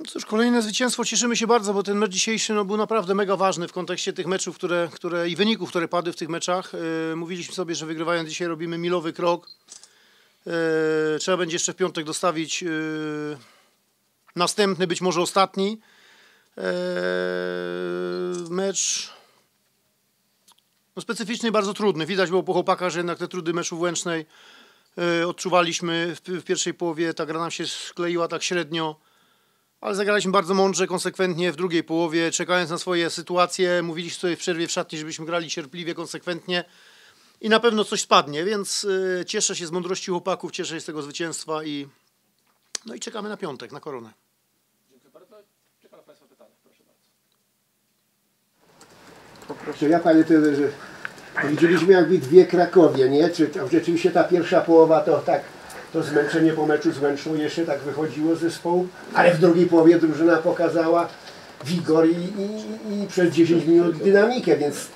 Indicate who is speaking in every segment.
Speaker 1: No cóż, kolejne zwycięstwo, cieszymy się bardzo, bo ten mecz dzisiejszy no, był naprawdę mega ważny w kontekście tych meczów które, które, i wyników, które padły w tych meczach. Yy, mówiliśmy sobie, że wygrywając dzisiaj robimy milowy krok. Yy, trzeba będzie jeszcze w piątek dostawić yy, następny, być może ostatni mecz. No, specyficzny i bardzo trudny. Widać było po chłopakach, że jednak te trudy meczu Łęcznej odczuwaliśmy w, w pierwszej połowie. Ta gra nam się skleiła tak średnio ale zagraliśmy bardzo mądrze, konsekwentnie w drugiej połowie, czekając na swoje sytuacje. Mówiliśmy sobie w przerwie w szatni, żebyśmy grali cierpliwie, konsekwentnie i na pewno coś spadnie, więc y, cieszę się z mądrości chłopaków, cieszę się z tego zwycięstwa i no i czekamy na piątek, na koronę.
Speaker 2: Dziękuję bardzo. Czy Pana Państwa pytania? Proszę bardzo.
Speaker 3: To ja panie trenerze, widzieliśmy jakby dwie Krakowie, nie? Czy rzeczywiście ta pierwsza połowa to tak, to zmęczenie po meczu z Łęczną jeszcze tak wychodziło z zespołu, ale w drugiej połowie drużyna pokazała wigor i, i, i przez 10 minut dynamikę, więc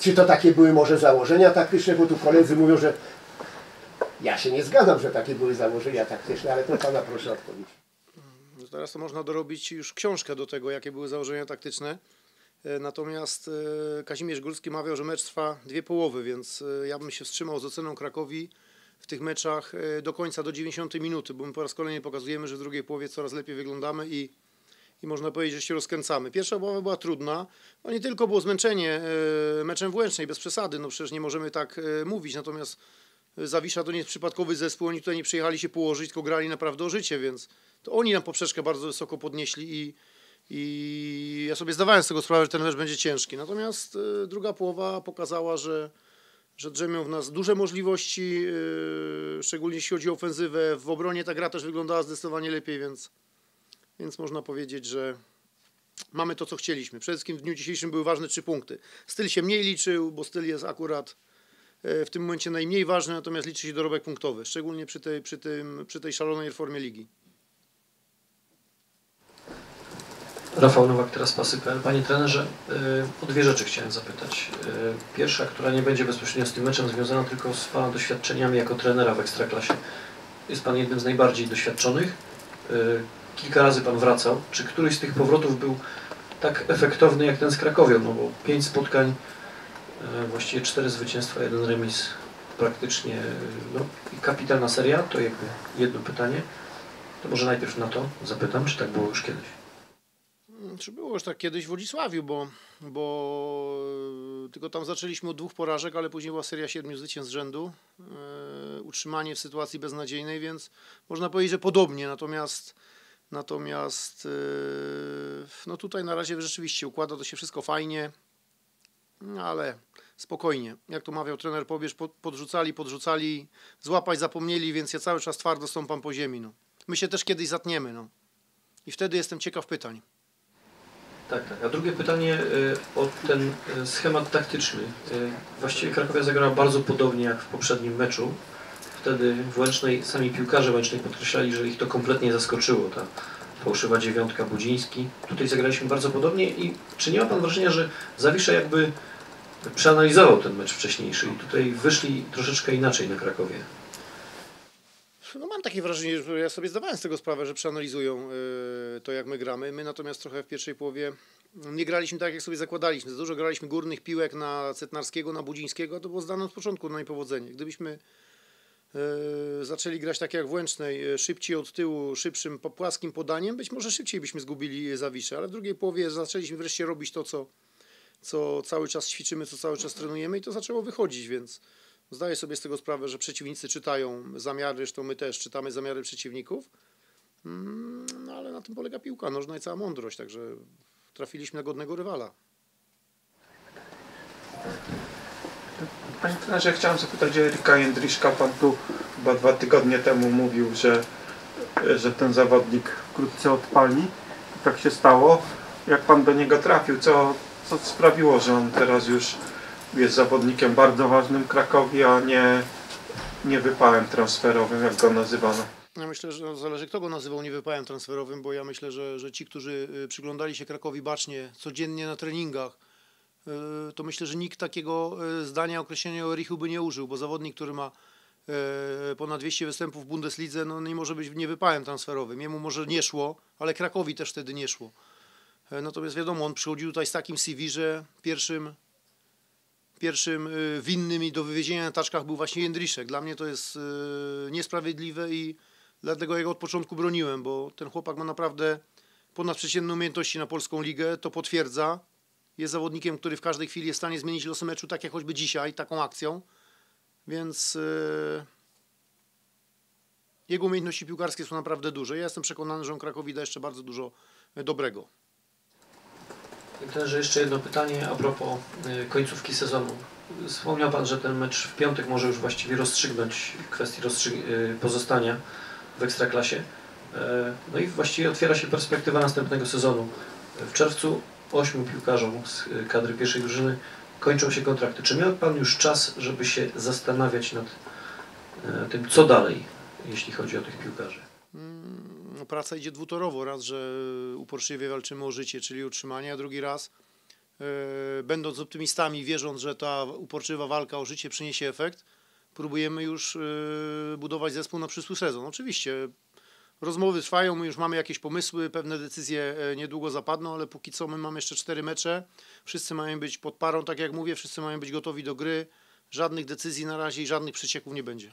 Speaker 3: czy to takie były może założenia taktyczne, bo tu koledzy mówią, że ja się nie zgadzam, że takie były założenia taktyczne, ale to pana proszę odpowiedzieć.
Speaker 1: No Teraz to można dorobić już książkę do tego, jakie były założenia taktyczne. E, Natomiast e, Kazimierz Górski mawiał, że mecz trwa dwie połowy, więc e, ja bym się wstrzymał z oceną Krakowi w tych meczach e, do końca, do 90 minuty, bo my po raz kolejny pokazujemy, że w drugiej połowie coraz lepiej wyglądamy i, i można powiedzieć, że się rozkręcamy. Pierwsza połowa była trudna, no nie tylko było zmęczenie e, meczem w Łęcznej, bez przesady, no przecież nie możemy tak e, mówić, natomiast Zawisza to nie jest przypadkowy zespół, oni tutaj nie przyjechali się położyć, tylko grali naprawdę o życie, więc to oni nam poprzeczkę bardzo wysoko podnieśli i, i ja sobie zdawałem z tego sprawę, że ten mecz będzie ciężki. Natomiast druga połowa pokazała, że, że drzemią w nas duże możliwości, e, szczególnie jeśli chodzi o ofensywę. W obronie ta gra też wyglądała zdecydowanie lepiej, więc, więc można powiedzieć, że mamy to, co chcieliśmy. Przede wszystkim w dniu dzisiejszym były ważne trzy punkty. Styl się mniej liczył, bo styl jest akurat e, w tym momencie najmniej ważny, natomiast liczy się dorobek punktowy, szczególnie przy tej, przy tym, przy tej szalonej reformie ligi.
Speaker 2: Rafał Nowak, teraz pasy.pl. Panie trenerze, y, o dwie rzeczy chciałem zapytać. Y, Pierwsza, która nie będzie bezpośrednio z tym meczem związana, tylko z Pana doświadczeniami jako trenera w Ekstraklasie. Jest Pan jednym z najbardziej doświadczonych. Y, Kilka razy Pan wracał. Czy któryś z tych powrotów był tak efektowny jak ten z Krakowią? No bo pięć spotkań, właściwie cztery zwycięstwa, jeden remis, praktycznie no, kapitalna seria. To jakby jedno pytanie. To może najpierw na to zapytam, czy tak było już kiedyś.
Speaker 1: Czy było już tak kiedyś w Wodzisławiu, bo, bo e, tylko tam zaczęliśmy od dwóch porażek, ale później była seria siedmiu zwycięstw z rzędu. E, utrzymanie w sytuacji beznadziejnej, więc można powiedzieć, że podobnie. Natomiast natomiast e, no tutaj na razie rzeczywiście układa to się wszystko fajnie, ale spokojnie. Jak to mawiał trener Pobierz, pod- podrzucali, podrzucali, złapać zapomnieli, więc ja cały czas twardo stąpam po ziemi. No. My się też kiedyś zatniemy. No. I wtedy jestem ciekaw pytań.
Speaker 2: Tak, tak. A drugie pytanie y, o ten y, schemat taktyczny. Y, Właściwie Krakowia zagrała bardzo podobnie jak w poprzednim meczu. Wtedy w Łęcznej, sami piłkarze Łęcznej podkreślali, że ich to kompletnie zaskoczyło, ta fałszywa dziewiątka Budziński. Tutaj zagraliśmy bardzo podobnie i czy nie ma Pan wrażenia, że Zawisza jakby przeanalizował ten mecz wcześniejszy i tutaj wyszli troszeczkę inaczej na Krakowie?
Speaker 1: No mam takie wrażenie, że ja sobie zdawałem z tego sprawę, że przeanalizują y, to, jak my gramy. My natomiast trochę w pierwszej połowie nie graliśmy tak, jak sobie zakładaliśmy. Za dużo graliśmy górnych piłek na Cetnarskiego, na Budzińskiego. To było zdane od początku na niepowodzenie. Gdybyśmy y, zaczęli grać tak jak w Łęcznej, y, szybciej od tyłu, szybszym, płaskim podaniem, być może szybciej byśmy zgubili Zawiszę, ale w drugiej połowie zaczęliśmy wreszcie robić to, co, co cały czas ćwiczymy, co cały czas trenujemy i to zaczęło wychodzić, więc Zdaję sobie z tego sprawę, że przeciwnicy czytają zamiary, zresztą my też czytamy zamiary przeciwników. No ale na tym polega piłka nożna i cała mądrość, także trafiliśmy na godnego rywala.
Speaker 4: Panie trenerze, chciałem zapytać Erika Jędryszka. Pan tu chyba dwa tygodnie temu mówił, że, że ten zawodnik wkrótce odpali. Tak się stało. Jak pan do niego trafił, co, co sprawiło, że on teraz już jest zawodnikiem bardzo ważnym w Krakowie, a nie, nie wypałem transferowym, jak go nazywano?
Speaker 1: Ja myślę, że no, zależy kto go nazywał niewypałem transferowym, bo ja myślę, że, że ci, którzy y, przyglądali się Krakowi bacznie codziennie na treningach, y, to myślę, że nikt takiego y, zdania, określenia o Erichu by nie użył, bo zawodnik, który ma ponad 200 występów w Bundeslidze, no nie może być niewypałem transferowym. Jemu może nie szło, ale Krakowi też wtedy nie szło. E, Natomiast wiadomo, on przychodził tutaj z takim CV, że pierwszym, pierwszym y, winnym i do wywiezienia na taczkach był właśnie Jędriszek. Dla mnie to jest y, niesprawiedliwe i dlatego ja go od początku broniłem, bo ten chłopak ma naprawdę ponadprzeciętne umiejętności na polską ligę, to potwierdza. Jest zawodnikiem, który w każdej chwili jest w stanie zmienić losy meczu, tak jak choćby dzisiaj, taką akcją. Więc y, jego umiejętności piłkarskie są naprawdę duże. Ja jestem przekonany, że on Krakowi da jeszcze bardzo dużo y, dobrego.
Speaker 2: Trenerze, jeszcze jedno pytanie a propos y, końcówki sezonu. Wspomniał Pan, że ten mecz w piątek może już właściwie rozstrzygnąć kwestię rozstrzy- y, pozostania w Ekstraklasie. E, No i właściwie otwiera się perspektywa następnego sezonu. W czerwcu ośmiu piłkarzom z y, kadry pierwszej drużyny kończą się kontrakty. Czy miał Pan już czas, żeby się zastanawiać nad tym, co dalej, jeśli chodzi o tych piłkarzy?
Speaker 1: No, praca idzie dwutorowo. Raz, że uporczywie walczymy o życie, czyli utrzymanie, a drugi raz, e, będąc optymistami, wierząc, że ta uporczywa walka o życie przyniesie efekt, próbujemy już e, budować zespół na przyszły sezon. Oczywiście rozmowy trwają, my już mamy jakieś pomysły, pewne decyzje e, niedługo zapadną, ale póki co my mamy jeszcze cztery mecze. Wszyscy mają być pod parą, tak jak mówię, wszyscy mają być gotowi do gry. Żadnych decyzji na razie i żadnych przecieków nie będzie.